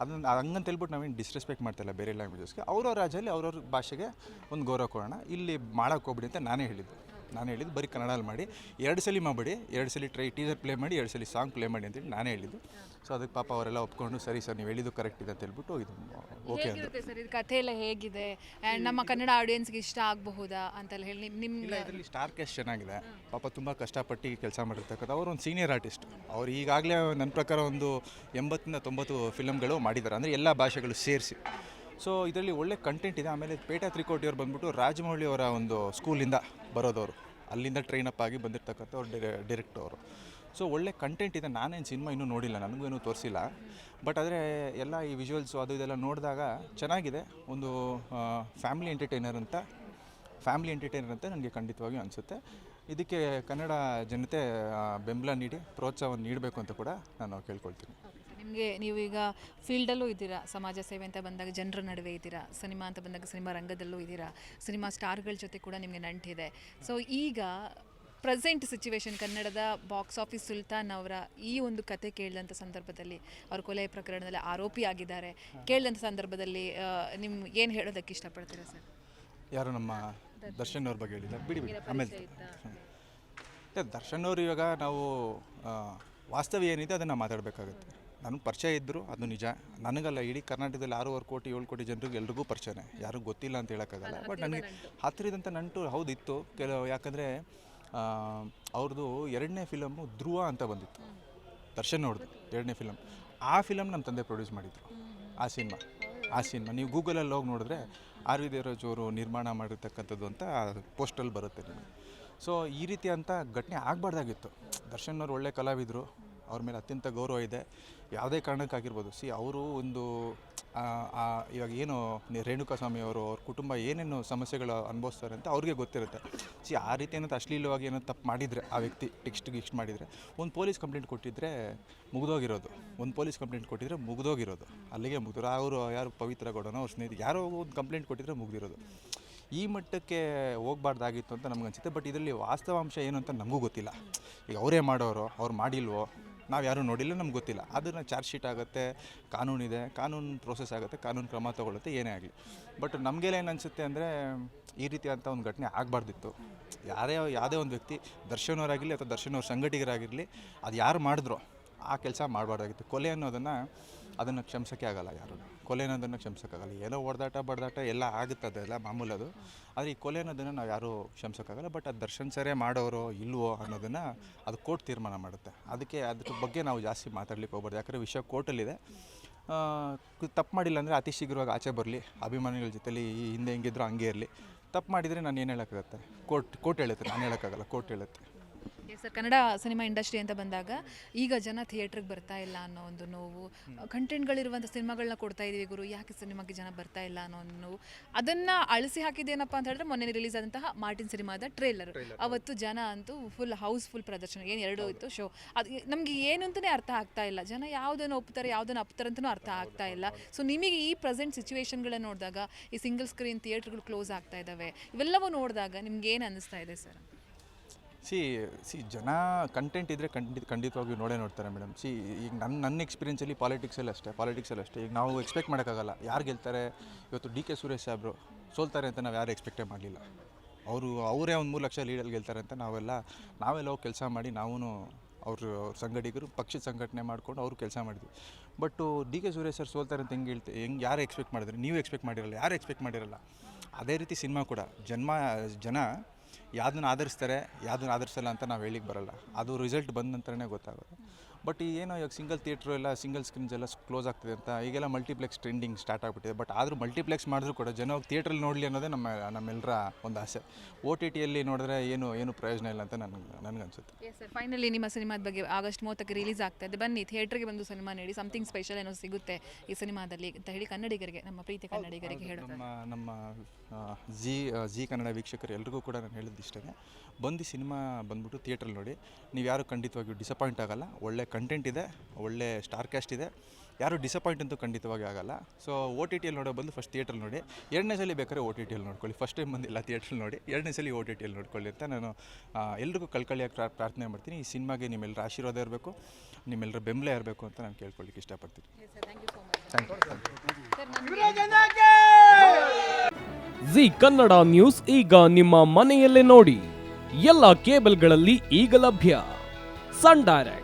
ಅದನ್ನು, ಹಂಗಂತ ಹೇಳ್ಬಿಟ್ಟು ನಾವೇನು ಡಿಸ್ರೆಸ್ಪೆಕ್ಟ್ ಮಾಡ್ತಾಯಿಲ್ಲ ಬೇರೆ ಲ್ಯಾಂಗ್ವೇಜಸ್ಗೆ ಅವ್ರವ್ರ ರಾಜ್ಯದಲ್ಲಿ ಅವ್ರವ್ರ ಭಾಷೆಗೆ ಒಂದು ಗೌರವ ಕೊಡೋಣ. ಇಲ್ಲಿ ಮಾಡೋಕೆ ಹೋಗ್ಬಿಡಿ ಅಂತ ನಾನೇ ಹೇಳಿದ್ದು. ನಾನು ಹೇಳಿದ್ದು ಬರೀ ಕನ್ನಡಲ್ಲಿ ಮಾಡಿ ಎರಡು ಸಲ ಮಾಡಬೇಡಿ ಎರಡು ಸಲ ಟ್ರೈ ಟೀಸರ್ ಪ್ಲೇ ಮಾಡಿ ಎರಡು ಸಲ ಸಾಂಗ್ ಪ್ಲೇ ಮಾಡಿ ಅಂತೇಳಿ ನಾನೇ ಹೇಳಿದ್ದು. ಸೊ ಅದಕ್ಕೆ ಪಾಪ ಅವರೆಲ್ಲ ಒಪ್ಕೊಂಡು ಸರಿ ಸರ್ ನೀವು ಹೇಳಿದ್ದು ಕರೆಕ್ಟ್ ಇದೆ ಅಂತ ಹೇಳ್ಬಿಟ್ಟು ಇದು ಓಕೆ ಅಂತ ಹೇಗಿರುತ್ತೆ ಸರ್ ಇದು ಕಥೆ ಎಲ್ಲ ಹೇಗಿದೆ? ಆ್ಯಂಡ್ ನಮ್ಮ ಕನ್ನಡ ಆಡಿಯನ್ಸ್ಗೆ ಇಷ್ಟ ಆಗಬಹುದಾ ಅಂತೆಲ್ಲ ಹೇಳಿ ನಿಮ್ಮ ಇಲ್ಲ ಇದರಲ್ಲಿ ಸ್ಟಾರ್ ಕ್ಯಾಸ್ಟ್ ಚೆನ್ನಾಗಿದೆ. ಪಾಪ ತುಂಬ ಕಷ್ಟಪಟ್ಟು ಕೆಲಸ ಮಾಡಿರ್ತಕ್ಕಂಥ ಅವರು ಒಂದು ಸೀನಿಯರ್ ಆರ್ಟಿಸ್ಟ್ ಅವ್ರು ಈಗಾಗಲೇ ನನ್ನ ಪ್ರಕಾರ ಒಂದು ಎಂಬತ್ತಿಂದ ತೊಂಬತ್ತು ಫಿಲಮ್ಗಳು ಮಾಡಿದ್ದಾರೆ. ಅಂದರೆ ಎಲ್ಲ ಭಾಷೆಗಳು ಸೇರಿಸಿ. ಸೊ ಇದರಲ್ಲಿ ಒಳ್ಳೆ ಕಂಟೆಂಟ್ ಇದೆ. ಆಮೇಲೆ ಪೇಟಾ ತ್ರಿಕೋಟಿಯವ್ರು ಬಂದ್ಬಿಟ್ಟು ರಾಜಮೌಳಿ ಅವರ ಒಂದು ಸ್ಕೂಲಿಂದ ಬರೋದವರು. ಅಲ್ಲಿಂದ ಟ್ರೈನ್ ಅಪ್ ಆಗಿ ಬಂದಿರತಕ್ಕಂಥ ಡಿರೆ ಡೈರೆಕ್ಟ್ ಅವರು. ಸೊ ಒಳ್ಳೆ ಕಂಟೆಂಟ್ ಇದೆ. ನಾನೇನು ಸಿನಿಮಾ ಇನ್ನೂ ನೋಡಿಲ್ಲ. ನನಗೂ ಏನೂ ತೋರಿಸಿಲ್ಲ. ಬಟ್ ಆದರೆ ಎಲ್ಲ ಈ ವಿಜುವಲ್ಸು ಅದು ಇದೆಲ್ಲ ನೋಡಿದಾಗ ಚೆನ್ನಾಗಿದೆ. ಒಂದು ಫ್ಯಾಮಿಲಿ ಎಂಟರ್ಟೈನರ್ ಅಂತ ಫ್ಯಾಮಿಲಿ ಎಂಟರ್ಟೈನರ್ ಅಂತ ನನಗೆ ಖಂಡಿತವಾಗಿಯೂ ಅನಿಸುತ್ತೆ. ಇದಕ್ಕೆ ಕನ್ನಡ ಜನತೆ ಬೆಂಬಲ ನೀಡಿ ಪ್ರೋತ್ಸಾಹವನ್ನು ನೀಡಬೇಕು ಅಂತ ಕೂಡ ನಾನು ಕೇಳ್ಕೊಳ್ತೀನಿ. ನಿಮಗೆ ನೀವು ಈಗ ಫೀಲ್ಡಲ್ಲೂ ಇದ್ದೀರಾ? ಸಮಾಜ ಸೇವೆ ಅಂತ ಬಂದಾಗ ಜನರ ನಡುವೆ ಇದ್ದೀರಾ? ಸಿನಿಮಾ ಅಂತ ಬಂದಾಗ ಸಿನಿಮಾ ರಂಗದಲ್ಲೂ ಇದ್ದೀರಾ? ಸಿನಿಮಾ ಸ್ಟಾರ್ಗಳ ಜೊತೆ ಕೂಡ ನಿಮಗೆ ನಂಟಿದೆ. ಸೊ ಈಗ ಪ್ರೆಸೆಂಟ್ ಸಿಚುವೇಶನ್ ಕನ್ನಡದ ಬಾಕ್ಸ್ ಆಫೀಸ್ ಸುಲ್ತಾನ್ ಅವರ ಈ ಒಂದು ಕತೆ ಕೇಳಿದಂಥ ಸಂದರ್ಭದಲ್ಲಿ ಅವ್ರ ಕೊಲೆ ಪ್ರಕರಣದಲ್ಲಿ ಆರೋಪಿ ಆಗಿದ್ದಾರೆ. ಕೇಳಿದಂಥ ಸಂದರ್ಭದಲ್ಲಿ ನಿಮ್ಮ ಏನು ಹೇಳೋದಕ್ಕೆ ಇಷ್ಟಪಡ್ತೀರಾ ಸರ್? ಯಾರು ನಮ್ಮ ದರ್ಶನ್ ಅವ್ರ ಬಗ್ಗೆ ಹೇಳಿಲ್ಲ ಬಿಡಿ ಬಿಡಿ. ಆಮೇಲೆ ಅದೇ ದರ್ಶನ್ ಅವರು ಇವಾಗ ನಾವು ವಾಸ್ತವ ಏನಿದೆ ಅದನ್ನು ಮಾತಾಡಬೇಕಾಗುತ್ತೆ. ನನಗೆ ಪರಿಚಯ ಇದ್ದರು ಅದು ನಿಜ. ನನಗಲ್ಲ ಇಡೀ ಕರ್ನಾಟಕದಲ್ಲಿ ಆರೂವರೆ ಕೋಟಿ ಏಳು ಕೋಟಿ ಜನರಿಗೆ ಎಲ್ರಿಗೂ ಪರಿಚಯನೇ. ಯಾರಿಗೂ ಗೊತ್ತಿಲ್ಲ ಅಂತ ಹೇಳೋಕ್ಕಾಗಲ್ಲ. ಬಟ್ ನನಗೆ ಹತ್ತಿರದಂಥ ನಂಟು ಹೌದು ಇತ್ತು ಕೆಲವು ಯಾಕಂದರೆ ಅವ್ರದ್ದು ಎರಡನೇ ಫಿಲಮ್ಮು ಧ್ರುವ ಅಂತ ಬಂದಿತ್ತು. ದರ್ಶನ್ ನೋಡ್ದು ಎರಡನೇ ಫಿಲಮ್ ಆ ಫಿಲಮ್ ನಮ್ಮ ತಂದೆ ಪ್ರೊಡ್ಯೂಸ್ ಮಾಡಿದ್ರು. ಆ ಸಿನಿಮಾ ಆ ಸಿನಿಮಾ ನೀವು ಗೂಗಲಲ್ಲಿ ಹೋಗಿ ನೋಡಿದ್ರೆ ಆರ್ ವಿ ದೇವರಾಜ್ ಅವರು ನಿರ್ಮಾಣ ಮಾಡಿರ್ತಕ್ಕಂಥದ್ದು ಅಂತ ಪೋಸ್ಟಲ್ಲಿ ಬರುತ್ತೆ ನಿಮಗೆ. ಸೊ ಈ ರೀತಿ ಅಂತ ಘಟನೆ ಆಗಬಾರ್ದಾಗಿತ್ತು. ದರ್ಶನ್ ಅವರು ಒಳ್ಳೆ ಕಲಾವಿದರು. ಅವ್ರ ಮೇಲೆ ಅತ್ಯಂತ ಗೌರವ ಇದೆ. ಯಾವುದೇ ಕಾರಣಕ್ಕಾಗಿರ್ಬೋದು ಸಿ ಅವರು ಒಂದು ಇವಾಗ ಏನು ರೇಣುಕಾ ಸ್ವಾಮಿ ಅವರು ಅವ್ರ ಕುಟುಂಬ ಏನೇನು ಸಮಸ್ಯೆಗಳು ಅನುಭವಿಸ್ತಾರೆ ಅಂತ ಅವ್ರಿಗೆ ಗೊತ್ತಿರುತ್ತೆ. ಸಿ ಆ ರೀತಿ ಏನಂತ ಅಶ್ಲೀಲವಾಗಿ ಏನೋ ತಪ್ಪು ಮಾಡಿದರೆ, ಆ ವ್ಯಕ್ತಿ ಟೆಕ್ಸ್ಟ್ ಗಿಕ್ಸ್ಟ್ ಮಾಡಿದರೆ, ಒಂದು ಪೊಲೀಸ್ ಕಂಪ್ಲೇಂಟ್ ಕೊಟ್ಟಿದ್ರೆ ಮುಗಿದೋಗಿರೋದು. ಒಂದು ಪೊಲೀಸ್ ಕಂಪ್ಲೇಂಟ್ ಕೊಟ್ಟಿದ್ರೆ ಮುಗಿದೋಗಿರೋದು. ಅಲ್ಲಿಗೆ ಮುಗಿದ್ರು, ಅವರು ಯಾರು ಪವಿತ್ರ ಗೌಡನೋ, ಅವ್ರ ಸ್ನೇಹಿತ, ಯಾರೋ ಒಂದು ಕಂಪ್ಲೇಂಟ್ ಕೊಟ್ಟಿದ್ರೆ ಮುಗಿದಿರೋದು. ಈ ಮಟ್ಟಕ್ಕೆ ಹೋಗ್ಬಾರ್ದಾಗಿತ್ತು ಅಂತ ನಮ್ಗೆ ಅನಿಸುತ್ತೆ. ಬಟ್ ಇದರಲ್ಲಿ ವಾಸ್ತವಾಂಶ ಏನು ಅಂತ ನಮಗೂ ಗೊತ್ತಿಲ್ಲ. ಈಗ ಅವರೇ ಮಾಡೋರು, ಅವ್ರು ಮಾಡಿಲ್ವೋ ನಾವು ಯಾರೂ ನೋಡಿಲ್ಲ, ನಮ್ಗೆ ಗೊತ್ತಿಲ್ಲ. ಅದನ್ನು ಚಾರ್ಜ್ ಶೀಟ್ ಆಗುತ್ತೆ ಕಾನೂನಿದೆ ಕಾನೂನು ಪ್ರೋಸೆಸ್ ಆಗುತ್ತೆ, ಕಾನೂನು ಕ್ರಮ ತಗೊಳುತ್ತೆ ಏನೇ ಆಗಲಿ. ಬಟ್ ನಮಗೆಲ್ಲ ಏನು ಅನಿಸುತ್ತೆ ಅಂದರೆ, ಈ ರೀತಿ ಅಂತ ಒಂದು ಘಟನೆ ಆಗಬಾರ್ದಿತ್ತು. ಯಾರೇ, ಯಾವುದೇ ಒಂದು ವ್ಯಕ್ತಿ ದರ್ಶನವರಾಗಿರಲಿ ಅಥವಾ ದರ್ಶನವ್ರ ಸಂಘಟಿಗರಾಗಿರಲಿ, ಅದು ಯಾರು ಮಾಡಿದ್ರು? ಆ ಕೆಲಸ ಮಾಡಬಾರ್ದಾಗಿತ್ತು. ಕೊಲೆ ಅನ್ನೋದನ್ನು ಅದನ್ನು ಕ್ಷಮಿಸೋಕ್ಕೆ ಆಗಲ್ಲ ಯಾರು. ಕೊಲೆ ಅನ್ನೋದನ್ನು ಕ್ಷಮಿಸೋಕ್ಕಾಗಲ್ಲ ಏನೋ ಹೊಡೆದಾಟ, ಬಡ್ದಾಟ ಎಲ್ಲ ಆಗುತ್ತೆ ಅದೆಲ್ಲ ಮಾಮೂಲು ಅದು. ಆದರೆ ಈ ಕೊಲೆ ಅನ್ನೋದನ್ನು ನಾವು ಯಾರೂ ಕ್ಷಮಿಸೋಕ್ಕಾಗಲ್ಲ ಬಟ್ ಅದು ದರ್ಶನ್ ಸರೇ ಮಾಡೋರೋ ಇಲ್ವೋ ಅನ್ನೋದನ್ನು ಅದು ಕೋರ್ಟ್ ತೀರ್ಮಾನ ಮಾಡುತ್ತೆ. ಅದಕ್ಕೆ ಅದ್ರ ಬಗ್ಗೆ ನಾವು ಜಾಸ್ತಿ ಮಾತಾಡ್ಲಿಕ್ಕೆ ಹೋಗ್ಬಾರ್ದು. ಯಾಕಂದರೆ ವಿಷಯ ಕೋರ್ಟಲ್ಲಿದೆ. ತಪ್ಪು ಮಾಡಿಲ್ಲ ಅಂದರೆ ಅತಿ ಶೀಘ್ರವಾಗಿ ಆಚೆ ಬರಲಿ. ಅಭಿಮಾನಿಗಳ ಜೊತೆಲಿ ಹಿಂದೆ ಹೆಂಗಿದ್ರು ಹಂಗೆ ಇರಲಿ. ತಪ್ಪು ಮಾಡಿದರೆ ನಾನು ಏನು ಹೇಳೋಕ್ಕಾಗತ್ತೆ? ಕೋರ್ಟ್ ಕೋರ್ಟ್ ಹೇಳುತ್ತೆ. ನಾನು ಹೇಳೋಕ್ಕಾಗಲ್ಲ. ಕೋರ್ಟ್ ಹೇಳುತ್ತೆ. ಸರ್ ಕನ್ನಡ ಸಿನಿಮಾ ಇಂಡಸ್ಟ್ರಿ ಅಂತ ಬಂದಾಗ ಈಗ ಜನ ಥಿಯೇಟ್ರಿಗೆ ಬರ್ತಾ ಇಲ್ಲ ಅನ್ನೋ ಒಂದು ನೋವು ಕಂಟೆಂಟ್ಗಳಿರುವಂಥ ಸಿನಿಮಾಗಳನ್ನ ಕೊಡ್ತಾ ಇದೀವಿ ಗುರು ಯಾಕೆ ಸಿನಿಮಾಗೆ ಜನ ಬರ್ತಾ ಇಲ್ಲ ಅನ್ನೋ ಒಂದು ನೋವು. ಅದನ್ನು ಅಳಿಸಿ ಹಾಕಿದ್ದೇನಪ್ಪ ಅಂತ ಹೇಳಿದ್ರೆ ಮೊನ್ನೆ ರಿಲೀಸ್ ಆದಂತಹ ಮಾರ್ಟಿನ್ ಸಿನಿಮಾದ ಟ್ರೇಲರ್. ಅವತ್ತು ಜನ ಅಂತೂ ಫುಲ್ ಹೌಸ್ಫುಲ್ ಪ್ರದರ್ಶನ ಏನು ಎರಡು ಇತ್ತು ಶೋ ಅದು ನಮಗೆ ಏನು ಅಂತಲೇ ಅರ್ಥ ಆಗ್ತಾ ಇಲ್ಲ. ಜನ ಯಾವುದನ್ನು ಒಪ್ತಾರೆ ಯಾವುದನ್ನು ಅಪ್ತಾರೆ ಅಂತಲೂ ಅರ್ಥ ಆಗ್ತಾ ಇಲ್ಲ. ಸೊ ನಿಮಗೆ ಈ ಪ್ರೆಸೆಂಟ್ ಸಿಚುವೇಶನ್ಗಳನ್ನ ನೋಡಿದಾಗ ಈ ಸಿಂಗಲ್ ಸ್ಕ್ರೀನ್ ಥಿಯೇಟ್ರ್ಗಳು ಕ್ಲೋಸ್ ಆಗ್ತಾ ಇದ್ದಾವೆ ಇವೆಲ್ಲವೂ ನೋಡಿದಾಗ ನಿಮ್ಗೆ ಏನು ಅನ್ನಿಸ್ತಾ ಇದೆ ಸರ್ ಸಿ ಸಿ ಜನ ಕಂಟೆಂಟ್ ಇದ್ದರೆ ಖಂಡಿತ ಖಂಡಿತವಾಗಿಯೂ ನೋಡೇ ನೋಡ್ತಾರೆ ಮೇಡಮ್ ಸಿ, ಈಗ ನನ್ನ ನನ್ನ ಎಕ್ಸ್ಪೀರಿಯನ್ಸಲ್ಲಿ ಪಾಲಿಟಿಕ್ಸಲ್ಲಿ ಅಷ್ಟೇ ಪಾಲಿಟಿಕ್ಸಲ್ಲಿ ಅಷ್ಟೇ. ಈಗ ನಾವು ಎಕ್ಸ್ಪೆಕ್ಟ್ ಮಾಡೋಕ್ಕಾಗಲ್ಲ. ಯಾರು ಗೆಲ್ತಾರೆ? ಇವತ್ತು ಡಿ ಕೆ ಸುರೇಶ್ ಸಾಬ್ರು ಸೋಲ್ತಾರೆ ಅಂತ ನಾವು ಯಾರು ಎಕ್ಸ್ಪೆಕ್ಟೇ ಮಾಡಲಿಲ್ಲ. ಅವರು, ಅವರೇ ಒಂದು ಮೂರು ಲಕ್ಷ ಲೀಡಲ್ಲಿ ಗೆಲ್ತಾರೆ ಅಂತ ನಾವೆಲ್ಲ ನಾವೆಲ್ಲ ಅವ್ರು ಕೆಲಸ ಮಾಡಿ ನಾವೂ ಅವರು ಸಂಘಟಿಗರು, ಪಕ್ಷದ ಸಂಘಟನೆ ಮಾಡ್ಕೊಂಡು ಅವರು ಕೆಲಸ ಮಾಡಿದ್ವಿ. But D K Suresh sir ಸೋಲ್ತಾರೆ ಅಂತ ಹೆಂಗೆ ಹೇಳ್ತೀವಿ ಹೆಂಗೆ, ಯಾರು ಎಕ್ಸ್ಪೆಕ್ಟ್ ಮಾಡಿದ್ರೆ? ನೀವು ಎಕ್ಸ್ಪೆಕ್ಟ್ ಮಾಡಿರಲ್ಲ, ಯಾರು ಎಕ್ಸ್ಪೆಕ್ಟ್ ಮಾಡಿರಲ್ಲ? ಅದೇ ರೀತಿ ಸಿನಿಮಾ ಕೂಡ, ಜನ್ಮ, ಜನ ಯಾವುದನ್ನ ಆಧರಿಸ್ತಾರೆ ಯಾವುದನ್ನ ಆಧರಿಸಲ್ಲ ಅಂತ ನಾವು ಹೇಳಿಕ್ಕೆ ಬರಲ್ಲ. ಅದು ರಿಸಲ್ಟ್ ಬಂದ ನಂತರನೇ ಗೊತ್ತಾಗೋದು. ಬಟ್ ಈ ಏನೋ ಇವಾಗ ಸಿಂಗಲ್ ಥಿಯೇಟ್ರು ಎಲ್ಲ ಸಿಂಗಲ್ ಸ್ಕ್ರೀನ್ಸ್ ಎಲ್ಲ ಕ್ಲೋಸ್ ಆಗ್ತಿದೆ ಅಂತ ಈಗೆಲ್ಲ ಮಲ್ಟಿಪ್ಲೆಕ್ಸ್ ಟ್ರೆಂಡಿಂಗ್ ಸ್ಟಾರ್ಟ್ ಆಗಿಬಿಟ್ಟಿದೆ. ಬಟ್ ಆದರೂ ಮಲ್ಟಿಪ್ಲೆಕ್ಸ್ ಮಾಡಿದ್ರು ಕೂಡ ಜನ ಥಿಯೇಟ್ರಲ್ಲಿ ನೋಡಲಿ ಅನ್ನೋದೇ ನಮ್ಮ ನಮ್ಮೆಲ್ಲರ ಒಂದು ಆಸೆ. ಓ ಟಿ ಟಿಯಲ್ಲಿ ನೋಡಿದ್ರೆ ಏನು ಏನು ಪ್ರಯೋಜನ ಇಲ್ಲ ಅಂತ ನನಗೆ ನನಗನ್ಸುತ್ತೆ. ಎಸ್ ಸರ್ ಫೈನಲಿ ನಿಮ್ಮ ಸಿನಿಮಾದ ಬಗ್ಗೆ ಆಗಸ್ಟ್ ಮೂವತ್ತಕ್ಕೆ ರಿಲೀಸ್ ಆಗ್ತಾ ಇದೆ. ಬನ್ನಿ ಥಿಯೇಟ್ರಿಗೆ ಬಂದು ಸಿನಿಮಾ ನೀಡಿ. ಸಮಥಿಂಗ್ ಸ್ಪೆಷಲ್ ಏನೋ ಸಿಗುತ್ತೆ ಈ ಸಿನಿಮಾದಲ್ಲಿ ಅಂತ ಹೇಳಿ ಕನ್ನಡಿಗರಿಗೆ ನಮ್ಮ ಪ್ರೀತಿ ಕನ್ನಡಿಗರಿಗೆ ಹೇಳೋದು ನಮ್ಮ ನಮ್ಮ ಜಿ ಜಿ ಕನ್ನಡ ವೀಕ್ಷಕರು ಎಲ್ರಿಗೂ ಕೂಡ ನಾನು ಹೇಳಿದ್ದು ಇಷ್ಟೇ ಬಂದು ಸಿನಿಮಾ ಬಂದ್ಬಿಟ್ಟು ಥಿಯೇಟ್ರಲ್ಲಿ ನೋಡಿ. ನೀವು ಯಾರು ಖಂಡಿತವಾಗಿಯೂ ಡಿಸಪಾಯಿಂಟ್ ಆಗಲ್ಲ. ಒಳ್ಳೆ ಕಂಟೆಂಟ್ ಇದೆ ಒಳ್ಳೆ ಸ್ಟಾರ್ ಕ್ಯಾಸ್ಟ್ ಇದೆ. ಯಾರು ಡಿಸಪಾಯಿಂಟ್ ಅಂತೂ ಖಂಡಿತವಾಗಿ ಆಗಲ್ಲ. ಸೊ ಒ ಟಿ ಟಿಯಲ್ಲಿ ನೋಡೋ ಬಂದು ಫಸ್ಟ್ ಥಿಯೇಟ್ರಲ್ಲಿ ನೋಡಿ. ಎರಡನೇ ಸಲ ಬೇಕಾದ್ರೆ ಓ ಟಿ ಟಿಯಲ್ಲಿ ನೋಡ್ಕೊಳ್ಳಿ. ಫಸ್ಟ್ ಟೈಮ್ ಬಂದಿಲ್ಲ ಥಿಯೇಟ್ರಲ್ಲಿ ನೋಡಿ. ಎರಡನೇ ಸಲ ಓ ಟಿ ಟಿಯಲ್ಲಿ ನೋಡ್ಕೊಳ್ಳಿ ಅಂತ ನಾನು ಎಲ್ರಿಗೂ ಕಳ್ಕಳಿಯಾಗಿ ಪ್ರಾ- ಪ್ರಾರ್ಥನೆ ಮಾಡ್ತೀನಿ. ಈ ಸಿನಿಮಾಗೆ ನಿಮ್ಮೆಲ್ಲರ ಆಶೀರ್ವಾದ ಇರಬೇಕು. ನಿಮ್ಮೆಲ್ಲರ ಬೆಂಬಲ ಇರಬೇಕು ಅಂತ ನಾನು ಕೇಳ್ಕೊಳ್ಳಿಕ್ಕೆ ಇಷ್ಟಪಡ್ತೀನಿ. ಜಿ ಕನ್ನಡ ನ್ಯೂಸ್ ಈಗ ನಿಮ್ಮ ಮನೆಯಲ್ಲೇ ನೋಡಿ. ಎಲ್ಲ ಕೇಬಲ್ಗಳಲ್ಲಿ ಈಗ ಲಭ್ಯ. Sun Direct.